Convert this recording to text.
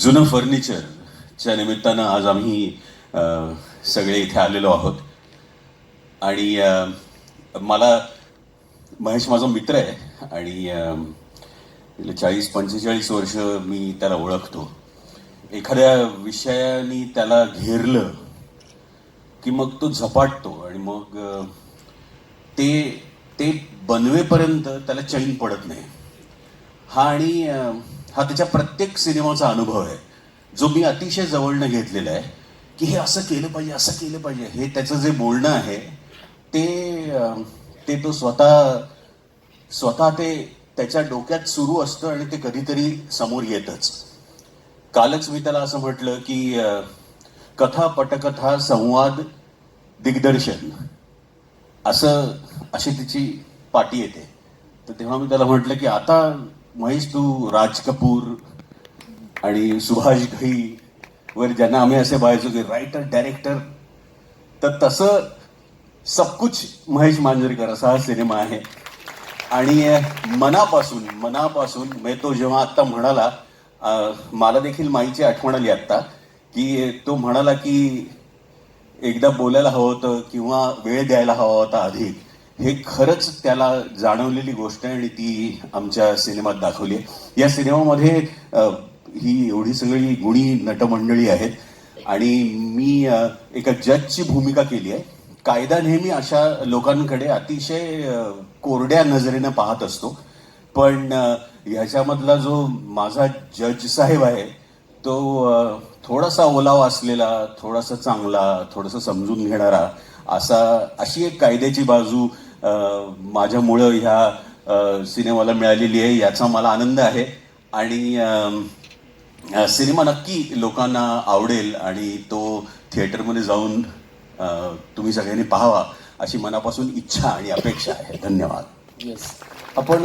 जुनं फर्निचरच्या निमित्तानं आज आम्ही सगळे इथे आलेलो आहोत. आणि मला महेश माझा मित्र आहे आणि चाळीस पंचेचाळीस वर्ष मी त्याला ओळखतो. एखाद्या विषयाने त्याला घेरलं की मग तो झपाटतो आणि मग ते ते बनवेपर्यंत त्याला चैन पडत नाही. हा आणि हा त्याच्या प्रत्येक सिनेमाचा अनुभव आहे. जो मी अतिशय जवळनं घेतलेला आहे की हे असं केलं पाहिजे असं केलं पाहिजे हे त्याचं जे बोलणं आहे ते ते तो स्वतः स्वतः ते त्याच्या डोक्यात सुरू असतं आणि ते कधीतरी समोर येतच. कालच मी त्याला असं म्हटलं की कथा पटकथा संवाद दिग्दर्शन असं अशी तिची पाटी येते. तर तेव्हा मी त्याला म्हटलं की आता महेश तू राज कपूर आणि सुभाष घई वर ज्यांना आम्ही असे पाहायचो की रायटर डायरेक्टर तर तसं सबकुच महेश मांजरेकर असा हा सिनेमा आहे. आणि मनापासून मनापासून म्हणजे तो जेव्हा आत्ता म्हणाला मला देखील माईची आठवण आली आत्ता की तो म्हणाला की एकदा बोलायला हवं होतं किंवा वेळ द्यायला हवा होता अधिक हे खरंच त्याला जाणवलेली गोष्ट आहे आणि ती आमच्या सिनेमात दाखवली आहे. या सिनेमामध्ये ही एवढी सगळी गुणी नटमंडळी आहेत आणि मी एका जजची भूमिका केली आहे. कायदा नेहमी अशा लोकांकडे अतिशय कोरड्या नजरेनं पाहत असतो. पण ह्याच्यामधला जो माझा जज साहेब आहे तो थोडासा ओलावा असलेला थोडासा चांगला थोडासा समजून घेणारा असा अशी एक कायद्याची बाजू माझ्यामुळं ह्या सिनेमाला मिळालेली आहे याचा मला आनंद आहे. आणि सिनेमा नक्की लोकांना आवडेल आणि तो थिएटरमध्ये जाऊन तुम्ही सगळ्यांनी पाहावा अशी मनापासून इच्छा आणि अपेक्षा आहे. धन्यवाद. येस आपण